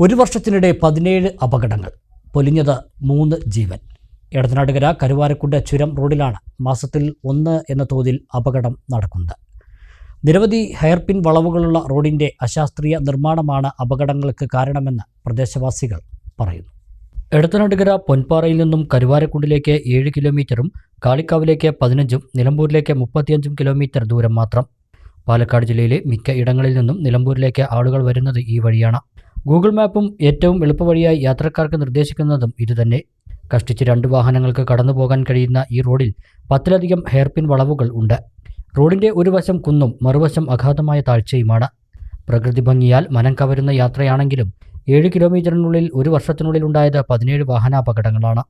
ഒരു വർഷത്തിനിടെ പതിനേഴ് അപകടങ്ങൾ. പൊലിഞ്ഞത് മൂന്ന് ജീവൻ. എടത്തനാട്ടുകര കരുവാരക്കുണ്ട് ചുരം റോഡിലാണ് മാസത്തിൽ ഒന്ന് എന്ന തോതിൽ അപകടം നടക്കുന്നത്. നിരവധി ഹെയർപിൻ വളവുകളുള്ള റോഡിന്റെ അശാസ്ത്രീയ നിർമ്മാണമാണ് അപകടങ്ങൾക്ക് കാരണമെന്ന് പ്രദേശവാസികൾ പറയുന്നു. എടത്തനാട്ടുകര പൊൻപാറയിൽ നിന്നും കരുവാരക്കുണ്ടിലേക്ക് ഏഴ് കിലോമീറ്ററും കാളിക്കാവിലേക്ക് പതിനഞ്ചും നിലമ്പൂരിലേക്ക് മുപ്പത്തിയഞ്ചും കിലോമീറ്റർ ദൂരം മാത്രം. പാലക്കാട് ജില്ലയിലെ മിക്ക ഇടങ്ങളിൽ നിന്നും നിലമ്പൂരിലേക്ക് ആളുകൾ വരുന്നത് ഈ വഴിയാണ്. ഗൂഗിൾ മാപ്പും ഏറ്റവും എളുപ്പവഴിയായി യാത്രക്കാർക്ക് നിർദ്ദേശിക്കുന്നതും ഇതുതന്നെ. കഷ്ടിച്ച് രണ്ട് വാഹനങ്ങൾക്ക് കടന്നു പോകാൻ കഴിയുന്ന ഈ റോഡിൽ പത്തിലധികം ഹെയർപിൻ വളവുകൾ ഉണ്ട്. റോഡിന്റെ ഒരു വശം കുന്നും മറുവശം അഗാധമായ താഴ്ചയുമാണ്. പ്രകൃതി ഭംഗിയാൽ മനം കവരുന്ന യാത്രയാണെങ്കിലും ഏഴ് കിലോമീറ്ററിനുള്ളിൽ ഒരു വർഷത്തിനുള്ളിൽ ഉണ്ടായത് പതിനേഴ് വാഹനാപകടങ്ങളാണ്.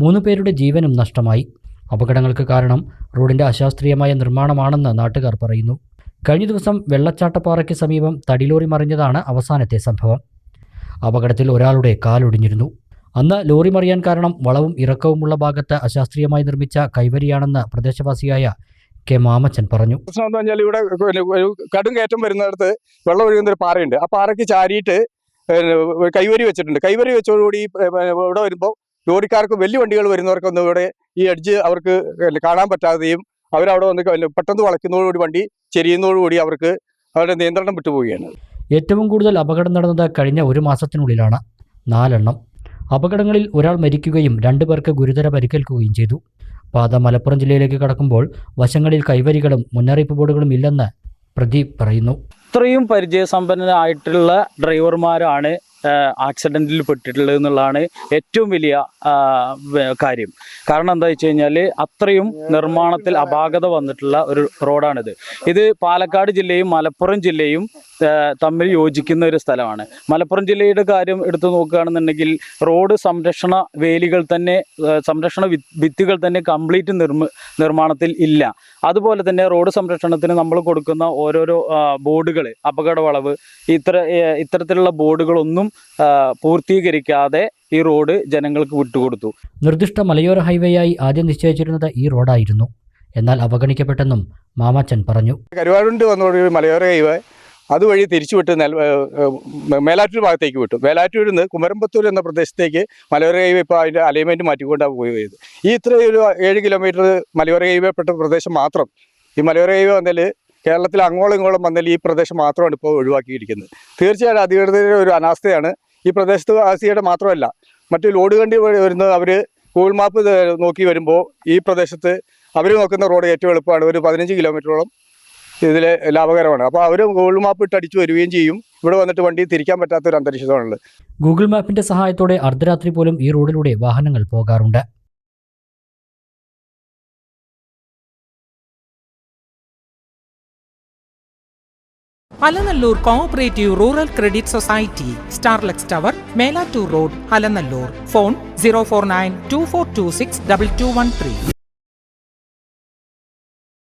മൂന്ന് പേരുടെ ജീവനും നഷ്ടമായി. അപകടങ്ങൾക്ക് കാരണം റോഡിന്റെ അശാസ്ത്രീയമായ നിർമ്മാണമാണെന്ന് നാട്ടുകാർ പറയുന്നു. കഴിഞ്ഞ ദിവസം വെള്ളച്ചാട്ടപ്പാറയ്ക്ക് സമീപം തടിലോറി മറിഞ്ഞതാണ് അവസാനത്തെ സംഭവം. അപകടത്തിൽ ഒരാളുടെ കാലൊടിഞ്ഞിരുന്നു. അന്ന് ലോറി മറിയാൻ കാരണം വളവും ഇറക്കവുമുള്ള ഭാഗത്ത് അശാസ്ത്രീയമായി നിർമ്മിച്ച കൈവരിയാണെന്ന് പ്രദേശവാസിയായ കെ മാമച്ചൻ പറഞ്ഞു. പ്രശ്നം പറഞ്ഞാൽ ഇവിടെ കടും കയറ്റം വരുന്നിടത്ത് വെള്ളം ഒഴുകുന്ന ഒരു പാറയുണ്ട്. ആ പാറയ്ക്ക് ചാരിയിട്ട് കൈവരി വെച്ചിട്ടുണ്ട്. കൈവരി പ- ഇവിടെ വരുമ്പോൾ ലോറിക്കാർക്ക് വലിയ വണ്ടികൾ വരുന്നവർക്കൊന്നും ഇവിടെ ഈ എഡ്ജ് അവർക്ക് കാണാൻ പറ്റാതെയും അവരവിടെ വന്ന് പെട്ടെന്ന് വളയ്ക്കുന്നതോടുകൂടി വണ്ടി ചെരിയുന്നതോടുകൂടി അവർക്ക് അവരുടെ നിയന്ത്രണം വിട്ടുപോവുകയാണ്. ഏറ്റവും കൂടുതൽ അപകടം നടന്നത് കഴിഞ്ഞ ഒരു മാസത്തിനുള്ളിലാണ്. നാലെണ്ണം. അപകടങ്ങളിൽ ഒരാൾ മരിക്കുകയും രണ്ടു പേർക്ക് ഗുരുതര പരിക്കേൽക്കുകയും ചെയ്തു. പാത മലപ്പുറം ജില്ലയിലേക്ക് കടക്കുമ്പോൾ വശങ്ങളിൽ കൈവരികളും മുന്നറിയിപ്പ് ബോർഡുകളും ഇല്ലെന്ന് പ്രദീപ് പറയുന്നു. ഇത്രയും പരിചയസമ്പന്നരായിട്ടുള്ള ഡ്രൈവർമാരാണ് ആക്സിഡന്റിൽ പെട്ടിട്ടുള്ളത് എന്നുള്ളതാണ് ഏറ്റവും വലിയ കാര്യം. കാരണം എന്താ വെച്ച് കഴിഞ്ഞാൽ അത്രയും നിർമ്മാണത്തിൽ അപാകത വന്നിട്ടുള്ള ഒരു റോഡാണിത്. ഇത് പാലക്കാട് ജില്ലയും മലപ്പുറം ജില്ലയും തമ്മിൽ യോജിക്കുന്ന ഒരു സ്ഥലമാണ്. മലപ്പുറം ജില്ലയുടെ കാര്യം എടുത്തു നോക്കുകയാണെന്നുണ്ടെങ്കിൽ റോഡ് സംരക്ഷണ വേലികൾ തന്നെ സംരക്ഷണ ഭിത്തികൾ തന്നെ കംപ്ലീറ്റ് നിർമ്മ നിർമ്മാണത്തിൽ ഇല്ല. അതുപോലെ തന്നെ റോഡ് സംരക്ഷണത്തിന് നമ്മൾ കൊടുക്കുന്ന ഓരോരോ ബോർഡുകൾ അപകട വളവ് ഇത്ര ഇത്തരത്തിലുള്ള ബോർഡുകളൊന്നും പൂർത്തീകരിക്കാതെ ഈ റോഡ് ജനങ്ങൾക്ക് വിട്ടുകൊടുത്തു. നിർദ്ദിഷ്ട മലയോര ഹൈവേ ആയി ആദ്യം നിശ്ചയിച്ചിരുന്നത് ഈ റോഡായിരുന്നു. എന്നാൽ അവഗണിക്കപ്പെട്ടെന്നും മാമച്ചൻ പറഞ്ഞു. കരുവാടുണ്ട് വന്നോടൊരു മലയോര ഹൈവേ അതുവഴി തിരിച്ചുവിട്ട് നെൽ മേലാറ്റൂർ ഭാഗത്തേക്ക് വിട്ടു. മേലാറ്റൂരിൽ നിന്ന് കുമരമ്പത്തൂർ എന്ന പ്രദേശത്തേക്ക് മലയോര ഹൈവേ ഇപ്പോൾ അതിന്റെ അലൈൻമെന്റ് മാറ്റിക്കൊണ്ടാണ് പോയത്. ഈ ഇത്ര ഒരു ഏഴ് കിലോമീറ്റർ മലയോര ഹൈവേ പെട്ട പ്രദേശം മാത്രം ഈ മലയോര ഹൈവേ വന്നതിൽ കേരളത്തിൽ അങ്ങോളം ഇങ്ങോളം വന്നാൽ ഈ പ്രദേശം മാത്രമാണ് ഇപ്പോൾ ഒഴിവാക്കിയിരിക്കുന്നത്. തീർച്ചയായിട്ടും അധികൃതരുടെ ഒരു അനാസ്ഥയാണ്. ഈ പ്രദേശത്ത് വാസിയുടെ മാത്രമല്ല മറ്റു ലോഡ് കണ്ടി വരുന്നത് അവർ ഗൂഗിൾ മാപ്പ് നോക്കി വരുമ്പോൾ ഈ പ്രദേശത്ത് അവർ നോക്കുന്ന റോഡ് ഏറ്റവും എളുപ്പമാണ്. ഒരു പതിനഞ്ച് കിലോമീറ്ററോളം ഇതിൽ ലാഭകരമാണ്. അപ്പോൾ അവർ ഗൂഗിൾ മാപ്പ് ഇട്ട് അടിച്ചു വരികയും ചെയ്യും. ഇവിടെ വന്നിട്ട് വണ്ടി തിരിക്കാൻ പറ്റാത്ത ഒരു അന്തരീക്ഷമാണുള്ളത് ഗൂഗിൾ മാപ്പിന്റെ സഹായത്തോടെ അർദ്ധരാത്രി പോലും ഈ റോഡിലൂടെ വാഹനങ്ങൾ പോകാറുണ്ട്. Alanallur cooperative rural credit society Starlex tower Melattur road Alanallur. Phone zero four nine two four two six double two one three